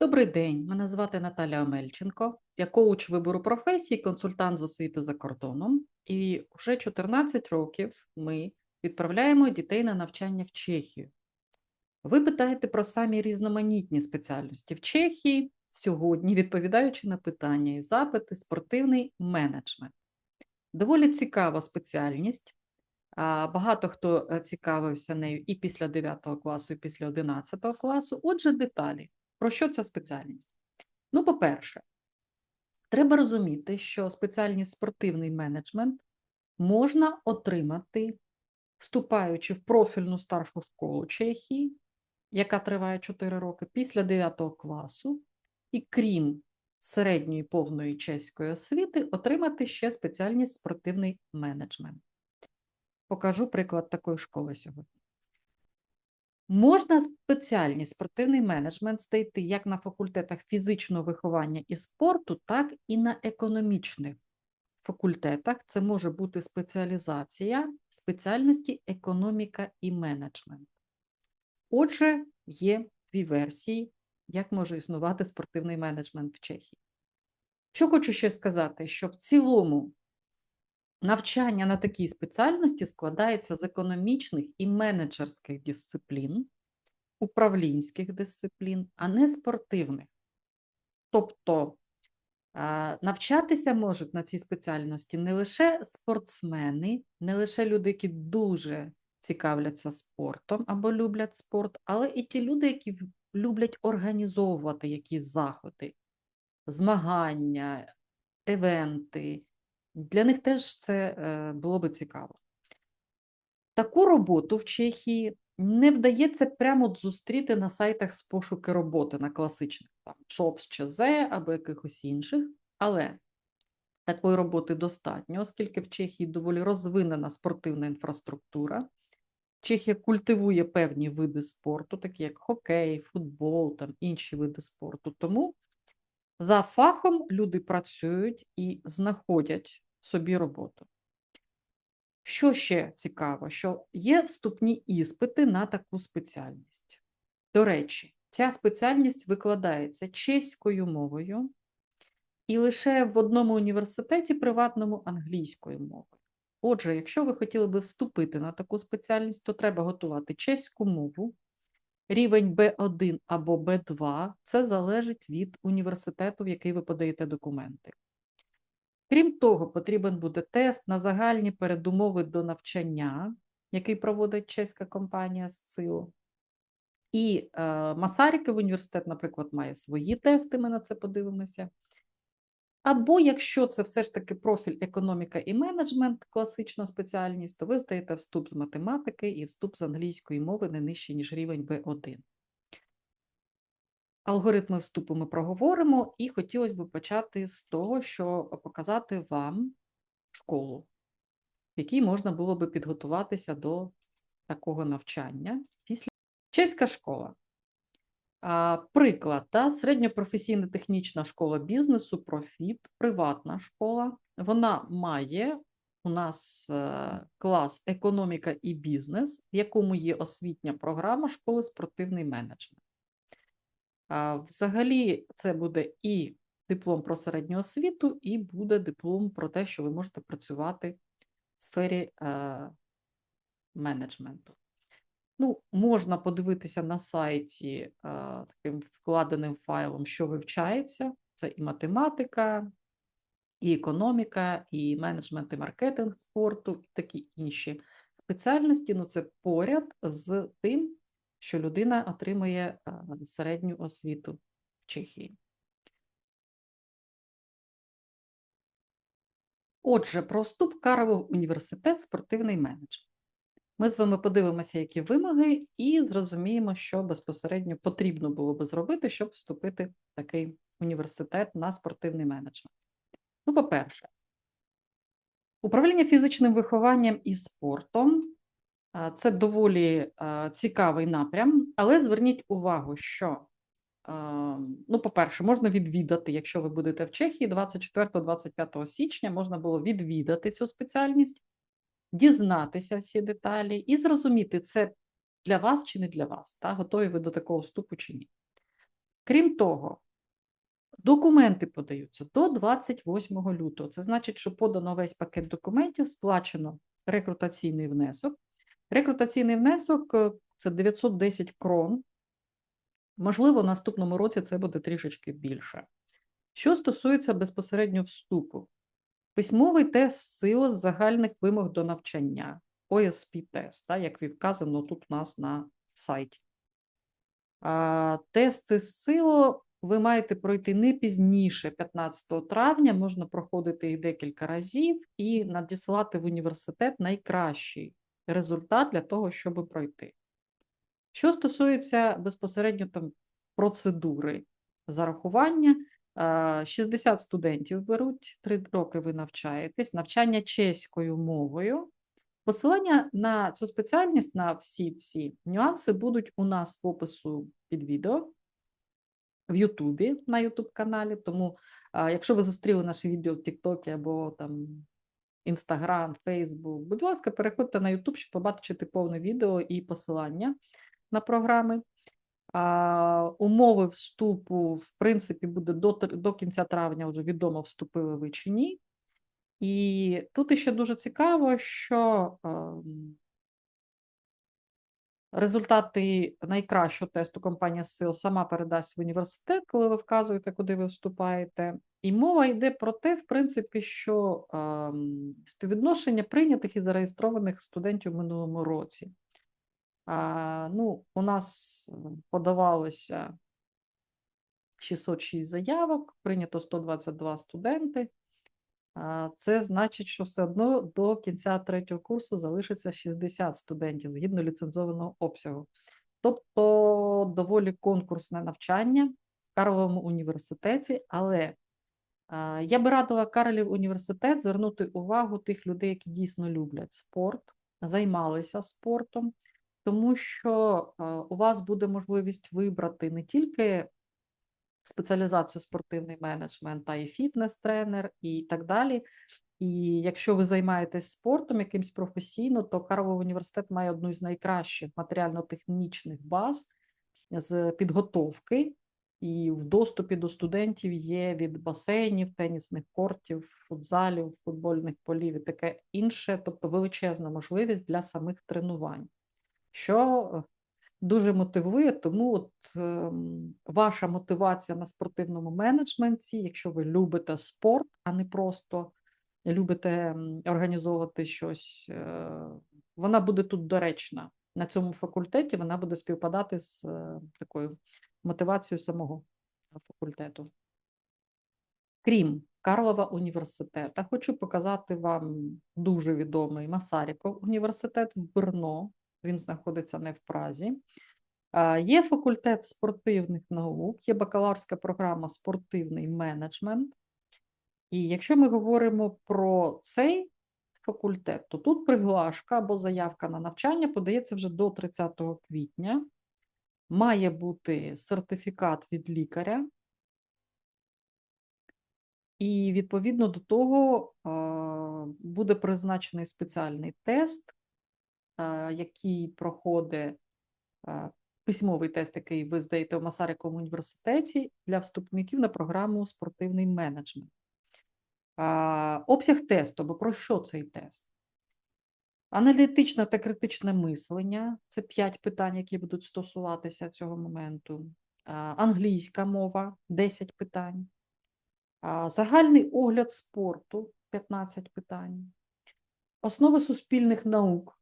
Добрий день, мене звати Наталя Омельченко. Я коуч вибору професії, консультант з освіти за кордоном. І вже 14 років ми відправляємо дітей на навчання в Чехію. Ви питаєте про самі різноманітні спеціальності в Чехії. Сьогодні, відповідаючи на питання і запити, спортивний менеджмент. Доволі цікава спеціальність. Багато хто е, цікавився нею і після 9 класу, і після 11 класу. Отже, деталі. Про що ця спеціальність? Ну, по-перше, треба розуміти, що спеціальність спортивний менеджмент можна отримати, вступаючи в профільну старшу школу Чехії, яка триває 4 роки, після 9 класу, і крім середньої повної чеської освіти, отримати ще спеціальність спортивний менеджмент. Покажу приклад такої школи сьогодні. Можна спеціальний спортивний менеджмент знайти як на факультетах фізичного виховання і спорту, так і на економічних факультетах. Це може бути спеціалізація спеціальності економіка і менеджмент. Отже, є дві версії, як може існувати спортивний менеджмент в Чехії. Що хочу ще сказати, що в цілому Навчання на такій спеціальності складається з економічних і менеджерських дисциплін, управлінських дисциплін, а не спортивних. Тобто навчатися можуть на цій спеціальності не лише спортсмени, не лише люди, які дуже цікавляться спортом або люблять спорт, але і ті люди, які люблять організовувати якісь заходи, змагання, евенти. Для них теж це е, було би цікаво. Таку роботу в Чехії не вдається прямо зустріти на сайтах з пошуки роботи на класичних там Jobs чи Z або якихось інших, але такої роботи достатньо, оскільки в Чехії доволі розвинена спортивна інфраструктура. Чехія культивує певні види спорту, такі як хокей, футбол, там інші види спорту. Тому за фахом люди працюють і знаходять собі роботу. Що ще цікаво, що є вступні іспити на таку спеціальність. До речі, ця спеціальність викладається чеською мовою і лише в одному університеті приватному англійською мовою. Отже, якщо ви хотіли би вступити на таку спеціальність, то треба готувати чеську мову, рівень B1 або B2 це залежить від університету, в який ви подаєте документи. Крім того, потрібен буде тест на загальні передумови до навчання, який проводить чеська компанія СЦИО. І е, Масаріків університет, наприклад, має свої тести, ми на це подивимося. Або якщо це все ж таки профіль економіка і менеджмент, класична спеціальність, то ви здаєте вступ з математики і вступ з англійської мови не нижче, ніж рівень B1. Алгоритми вступу ми проговоримо, і хотілося б почати з того, що показати вам школу, в якій можна було би підготуватися до такого навчання. Після Чеська школа. Приклад, та, середньопрофесійна технічна школа бізнесу, профіт, приватна школа. Вона має у нас е, клас економіка і бізнес, в якому є освітня програма школи спортивний менеджмент. Взагалі, це буде і диплом про середню освіту, і буде диплом про те, що ви можете працювати в сфері е, менеджменту. Ну, Можна подивитися на сайті е, таким вкладеним файлом, що вивчається. Це і математика, і економіка, і менеджмент, і маркетинг спорту, і такі інші спеціальності. Ну, це поряд з тим, що людина отримує середню освіту в Чехії. Отже, про вступ Карлов університет спортивний менеджер. Ми з вами подивимося, які вимоги, і зрозуміємо, що безпосередньо потрібно було би зробити, щоб вступити в такий університет на спортивний менеджмент. Ну, по-перше, управління фізичним вихованням і спортом це доволі цікавий напрям, але зверніть увагу, що, ну, по-перше, можна відвідати, якщо ви будете в Чехії 24-25 січня, можна було відвідати цю спеціальність, дізнатися всі деталі і зрозуміти, це для вас чи не для вас, та, готові ви до такого вступу чи ні. Крім того, документи подаються до 28 лютого. Це значить, що подано весь пакет документів, сплачено рекрутаційний внесок. Рекрутаційний внесок е, це 910 крон. Можливо, в наступному році це буде трішечки більше. Що стосується безпосередньо вступу, письмовий тест СИО з загальних вимог до навчання, ОСП-тест, як вказано тут у нас на сайті. А, Тести з СИО ви маєте пройти не пізніше 15 травня, можна проходити їх декілька разів і надіслати в університет найкращий результат для того, щоб пройти. Що стосується безпосередньо там процедури зарахування, е, 60 студентів беруть, 3 роки ви навчаєтесь, навчання чеською мовою. Посилання на цю спеціальність на всі ці нюанси будуть у нас в опису під відео в Ютубі на Ютуб каналі. Тому, якщо ви зустріли наше відео в Тіктокі або там Інстаграм, Фейсбук, будь ласка, переходьте на Ютуб, щоб побачити повне відео і посилання на програми. А, умови вступу, в принципі, буде до, до кінця травня вже відомо, вступили ви чи ні. І тут ще дуже цікаво, що ем, результати найкращого тесту компанія СИЛ сама передасть в університет, коли ви вказуєте, куди ви вступаєте. І мова йде про те, в принципі, що ем, співвідношення прийнятих і зареєстрованих студентів в минулому році. А, ну, у нас е, подавалося 606 заявок, прийнято 122 студенти. Це значить, що все одно до кінця третього курсу залишиться 60 студентів згідно ліцензованого обсягу. Тобто доволі конкурсне навчання в Карловому університеті, але я би радила Карлів університет звернути увагу тих людей, які дійсно люблять спорт, займалися спортом, тому що у вас буде можливість вибрати не тільки спеціалізацію спортивний менеджмент, а і фітнес-тренер, і так далі. І якщо ви займаєтесь спортом якимсь професійно, то Карловий університет має одну з найкращих матеріально-технічних баз з підготовки, і в доступі до студентів є від басейнів, тенісних кортів, футзалів, футбольних полів і таке інше, тобто величезна можливість для самих тренувань. Що е, дуже мотивує, тому от ем, ваша мотивація на спортивному менеджменті, якщо ви любите спорт, а не просто любите організовувати щось, е, вона буде тут доречна. На цьому факультеті вона буде співпадати з е, такою мотивацією самого факультету. Крім Карлова університету, хочу показати вам дуже відомий Масаріков університет в Брно. Він знаходиться не в Празі. Є факультет спортивних наук, є бакалаврська програма спортивний менеджмент. І якщо ми говоримо про цей факультет, то тут приглашка або заявка на навчання подається вже до 30 квітня. Має бути сертифікат від лікаря. І відповідно до того буде призначений спеціальний тест, який проходить письмовий тест, який ви здаєте в Масариковому університеті для вступників на програму спортивний менеджмент. Обсяг тесту, бо про що цей тест? Аналітичне та критичне мислення це 5 питань, які будуть стосуватися цього моменту. Англійська мова 10 питань. Загальний огляд спорту 15 питань. Основи суспільних наук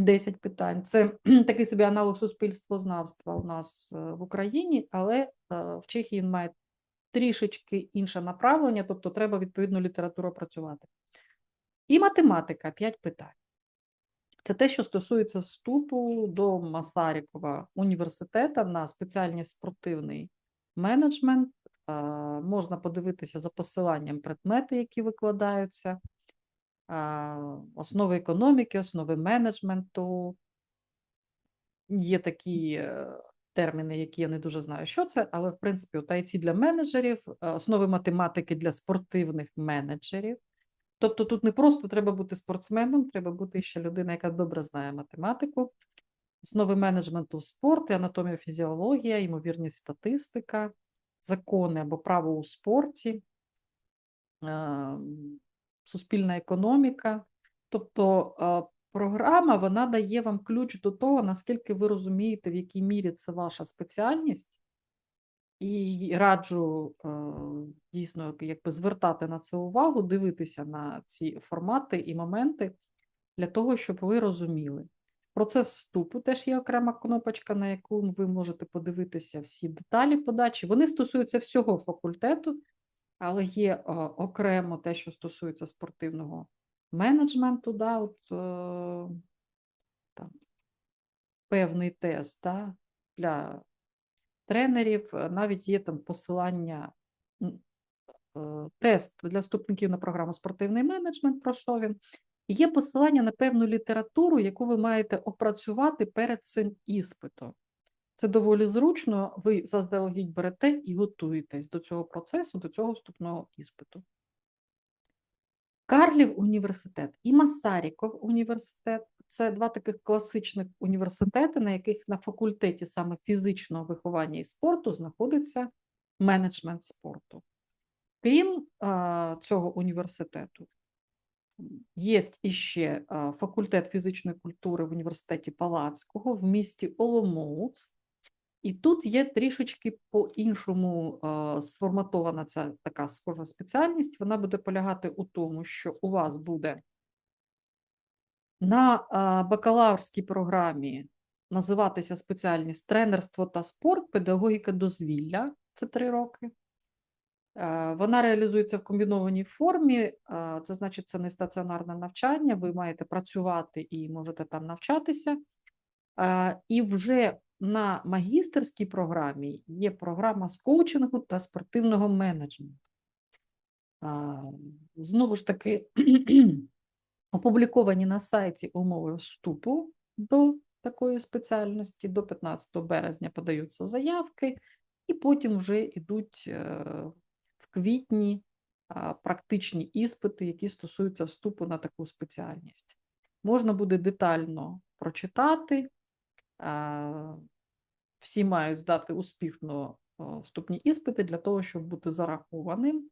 10 питань. Це такий собі аналог суспільствознавства у нас е, в Україні, але е, в Чехії він має трішечки інше направлення, тобто треба відповідну літературу опрацювати. І математика 5 питань. Це те, що стосується вступу до Масарікова університету на спеціальність спортивний менеджмент. Е, Можна подивитися за посиланням предмети, які викладаються, основи економіки, основи менеджменту. Є такі е, терміни, які я не дуже знаю, що це, але в принципі от IT для менеджерів, е, основи математики для спортивних менеджерів. Тобто тут не просто треба бути спортсменом, треба бути ще людина, яка добре знає математику. основи менеджменту в спорті, анатомія, фізіологія, ймовірність статистика, закони або право у спорті, е, суспільна економіка. Тобто е, програма вона дає вам ключ до того, наскільки ви розумієте, в якій мірі це ваша спеціальність, і раджу е, дійсно якби звертати на це увагу, дивитися на ці формати і моменти для того, щоб ви розуміли. Процес вступу теж є окрема кнопочка, на яку ви можете подивитися всі деталі подачі. Вони стосуються всього факультету, але є е, окремо те, що стосується спортивного менеджменту, да, от, е, там, певний тест да, для тренерів, е, навіть є там посилання, тест для вступників на програму спортивний менеджмент, про що він. Є посилання на певну літературу, яку ви маєте опрацювати перед цим іспитом. Це доволі зручно, ви заздалегідь берете і готуєтесь до цього процесу, до цього вступного іспиту. Карлів університет і Масаріков університет це два таких класичних університети, на яких на факультеті саме фізичного виховання і спорту знаходиться менеджмент спорту. Крім а, цього університету, є іще факультет фізичної культури в університеті Палацького в місті Оломouc. І тут є трішечки по-іншому е, сформатована ця така схожа спеціальність. Вона буде полягати у тому, що у вас буде на е, бакалаврській програмі називатися спеціальність тренерство та спорт, педагогіка дозвілля це три роки. Е, Вона реалізується в комбінованій формі, це значить, це не стаціонарне навчання, ви маєте працювати і можете там навчатися. І вже на магістерській програмі є програма з коучингу та спортивного менеджменту. Знову ж таки, опубліковані на сайті умови вступу до такої спеціальності. До 15 березня подаються заявки, і потім вже йдуть е, в квітні практичні іспити, які стосуються вступу на таку спеціальність. Можна буде детально прочитати. Всі мають здати успішно вступні іспити для того, щоб бути зарахованим.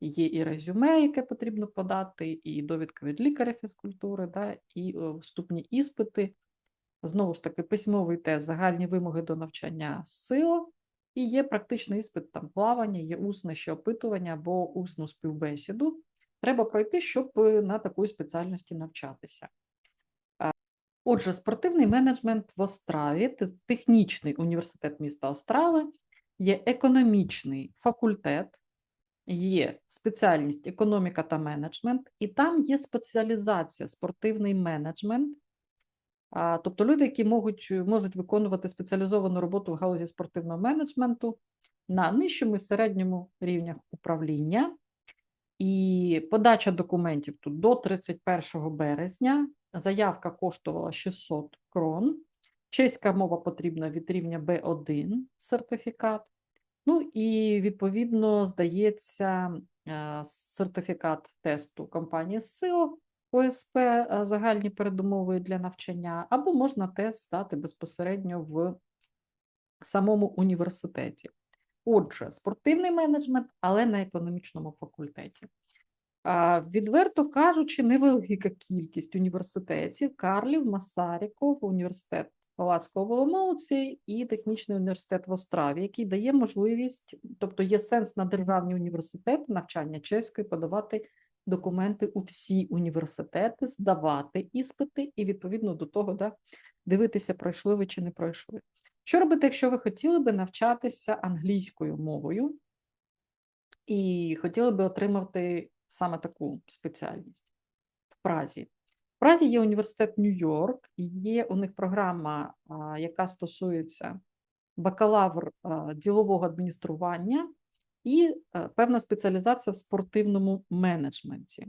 Є і резюме, яке потрібно подати, і довідка від лікаря фізкультури, да, і вступні іспити. Знову ж таки, письмовий тест, загальні вимоги до навчання СИО, і є практичний іспит там плавання, є усне ще опитування або усну співбесіду. Треба пройти, щоб е, на такої спеціальності навчатися. Отже, спортивний менеджмент в Остраві, те- технічний університет міста Острави, є економічний факультет, є спеціальність економіка та менеджмент, і там є спеціалізація спортивний менеджмент. Тобто люди, які можуть, можуть виконувати спеціалізовану роботу в галузі спортивного менеджменту на нижчому і середньому рівнях управління. І подача документів тут до 31 березня. Заявка коштувала 600 крон. Чеська мова потрібна від рівня B1 сертифікат. Ну і відповідно здається е, сертифікат тесту компанії СИО ОСП е, загальні передумови для навчання, або можна тест здати безпосередньо в самому університеті. Отже, спортивний менеджмент, але на економічному факультеті. Відверто кажучи, невелика кількість університетів Карлів, Масаріков, університет Палацького в і технічний університет в Остраві, який дає можливість, тобто є сенс на державні університети навчання чеської подавати документи у всі університети, здавати іспити і відповідно до того да, дивитися, пройшли ви чи не пройшли. Що робити, якщо ви хотіли би навчатися англійською мовою і хотіли би отримати саме таку спеціальність в Празі? В Празі є університет Нью-Йорк, і є у них програма, яка стосується бакалавр ділового адміністрування і е, певна спеціалізація в спортивному менеджменті.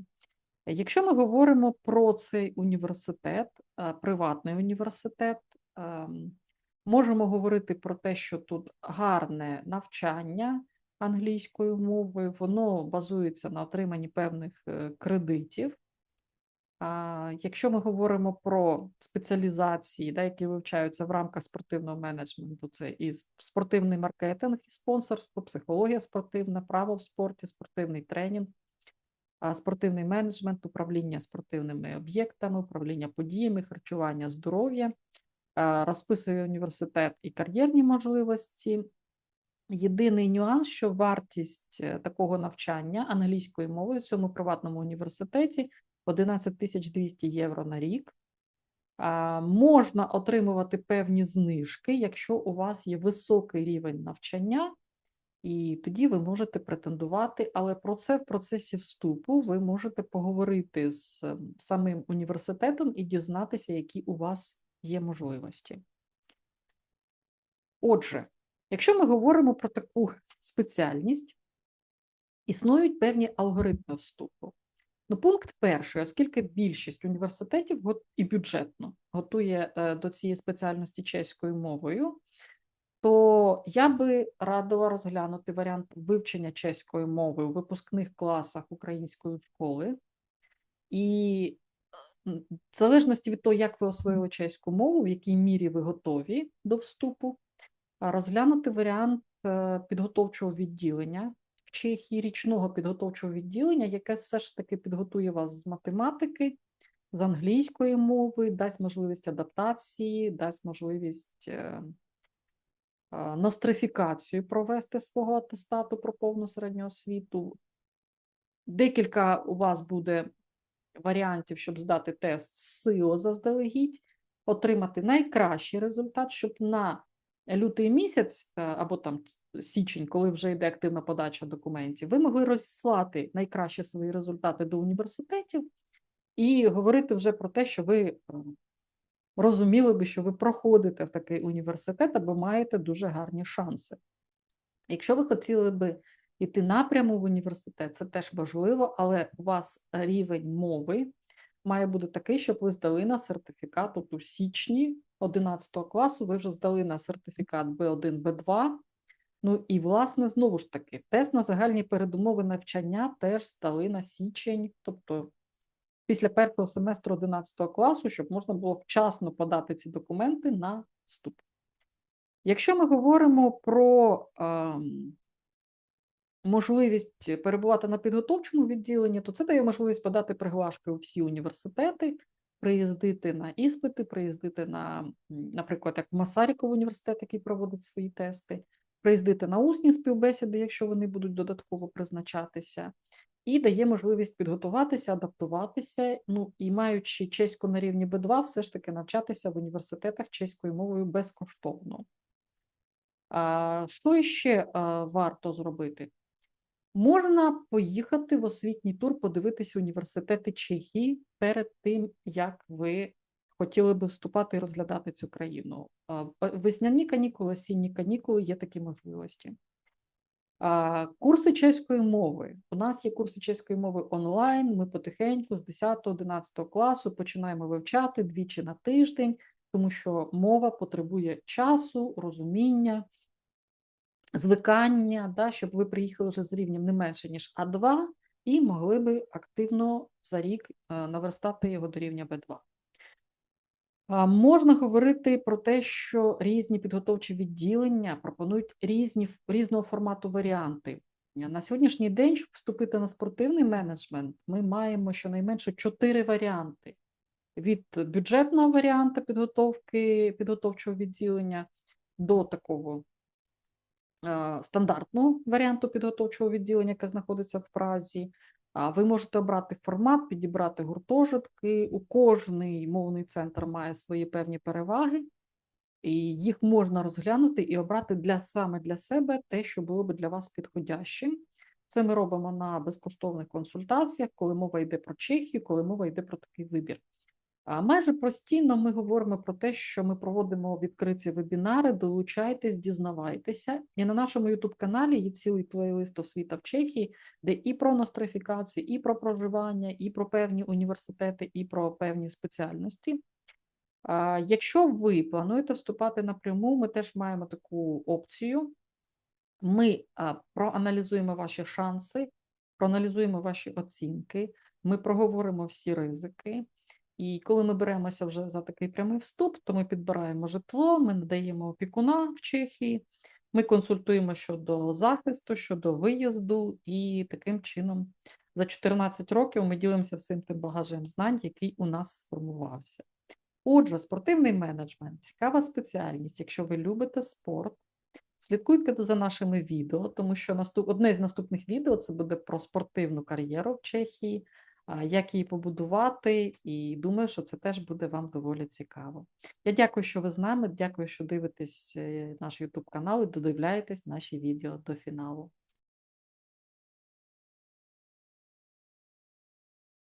Якщо ми говоримо про цей університет, е, приватний університет, ем, можемо говорити про те, що тут гарне навчання англійською мовою, воно базується на отриманні певних е, кредитів. А, Якщо ми говоримо про спеціалізації, да, які вивчаються в рамках спортивного менеджменту, це і спортивний маркетинг, і спонсорство, психологія спортивна, право в спорті, спортивний тренінг, спортивний менеджмент, управління спортивними об'єктами, управління подіями, харчування, здоров'я, розписує університет і кар'єрні можливості. Єдиний нюанс, що вартість е, такого навчання англійською мовою в цьому приватному університеті 11 тисяч 200 євро на рік. Можна отримувати певні знижки, якщо у вас є високий рівень навчання, і тоді ви можете претендувати, але про це в процесі вступу ви можете поговорити з ем, самим університетом і дізнатися, які у вас є можливості. Отже, якщо ми говоримо про таку спеціальність, існують певні алгоритми вступу. Ну, пункт перший, оскільки більшість університетів і бюджетно готує е, до цієї спеціальності чеською мовою, то я би радила розглянути варіант вивчення чеської мови у випускних класах української школи. І в залежності від того, як ви освоїли чеську мову, в якій мірі ви готові до вступу, розглянути варіант е, підготовчого відділення в Чехії, річного підготовчого відділення, яке все ж таки підготує вас з математики, з англійської мови, дасть можливість адаптації, дасть можливість е, нострифікацію провести свого атестату про повну середню освіту. Декілька у вас буде варіантів, щоб здати тест СИО заздалегідь, отримати найкращий результат, щоб на лютий місяць е, або там січень, коли вже йде активна подача документів, ви могли розіслати найкращі свої результати до університетів і говорити вже про те, що ви е, розуміли би, що ви проходите в такий університет або маєте дуже гарні шанси. Якщо ви хотіли би йти напряму в університет, це теж важливо, але у вас рівень мови має бути такий, щоб ви здали на сертифікат от у січні 11 класу, ви вже здали на сертифікат B1, B2. Ну і, власне, знову ж таки, тест на загальні передумови навчання теж здали на січень, тобто після першого семестру 11 класу, щоб можна було вчасно подати ці документи на вступ. Якщо ми говоримо про ем, можливість перебувати на підготовчому відділенні, то це дає можливість подати приглашки у всі університети, приїздити на іспити, приїздити на, наприклад, як Масаріков університет, який проводить свої тести, приїздити на усні співбесіди, якщо вони будуть додатково призначатися, і дає можливість підготуватися, адаптуватися. Ну і маючи чеську на рівні Б2, все ж таки навчатися в університетах чеською мовою безкоштовно. А, що ще варто зробити? Можна поїхати в освітній тур, подивитися університети Чехії перед тим, як ви хотіли би вступати і розглядати цю країну. Весняні канікули, осінні канікули є такі можливості. Курси чеської мови. У нас є курси чеської мови онлайн. Ми потихеньку з 10-11 класу починаємо вивчати двічі на тиждень, тому що мова потребує часу, розуміння, звикання, да, щоб ви приїхали вже з рівнем не менше, ніж А2, і могли би активно за рік е, наверстати його до рівня Б2. Можна говорити про те, що різні підготовчі відділення пропонують різні різного формату варіанти. На сьогоднішній день, щоб вступити на спортивний менеджмент, ми маємо щонайменше чотири варіанти: від бюджетного варіанту підготовки підготовчого відділення до такого стандартного варіанту підготовчого відділення, яке знаходиться в Празі. Ви можете обрати формат, підібрати гуртожитки. У кожний мовний центр має свої певні переваги, і їх можна розглянути і обрати для саме для себе те, що було би для вас підходящим. Це ми робимо на безкоштовних консультаціях, коли мова йде про Чехію, коли мова йде про такий вибір. Майже постійно ми говоримо про те, що ми проводимо відкриті вебінари, долучайтесь, дізнавайтеся. І на нашому YouTube-каналі є цілий плейлист освіта в Чехії, де і про нострифікацію, і про проживання, і про певні університети, і про певні спеціальності. Якщо ви плануєте вступати напряму, ми теж маємо таку опцію. Ми проаналізуємо ваші шанси, проаналізуємо ваші оцінки. Ми проговоримо всі ризики. І коли ми беремося вже за такий прямий вступ, то ми підбираємо житло, ми надаємо опікуна в Чехії, ми консультуємо щодо захисту, щодо виїзду, і таким чином за 14 років ми ділимося всім тим багажем знань, який у нас сформувався. Отже, спортивний менеджмент цікава спеціальність. Якщо ви любите спорт, слідкуйте за нашими відео, тому що наступ... одне з наступних відео це буде про спортивну кар'єру в Чехії, як її побудувати, і думаю, що це теж буде вам доволі цікаво. Я дякую, що ви з нами. Дякую, що дивитесь е, наш YouTube канал і додивляєтесь наші відео до фіналу.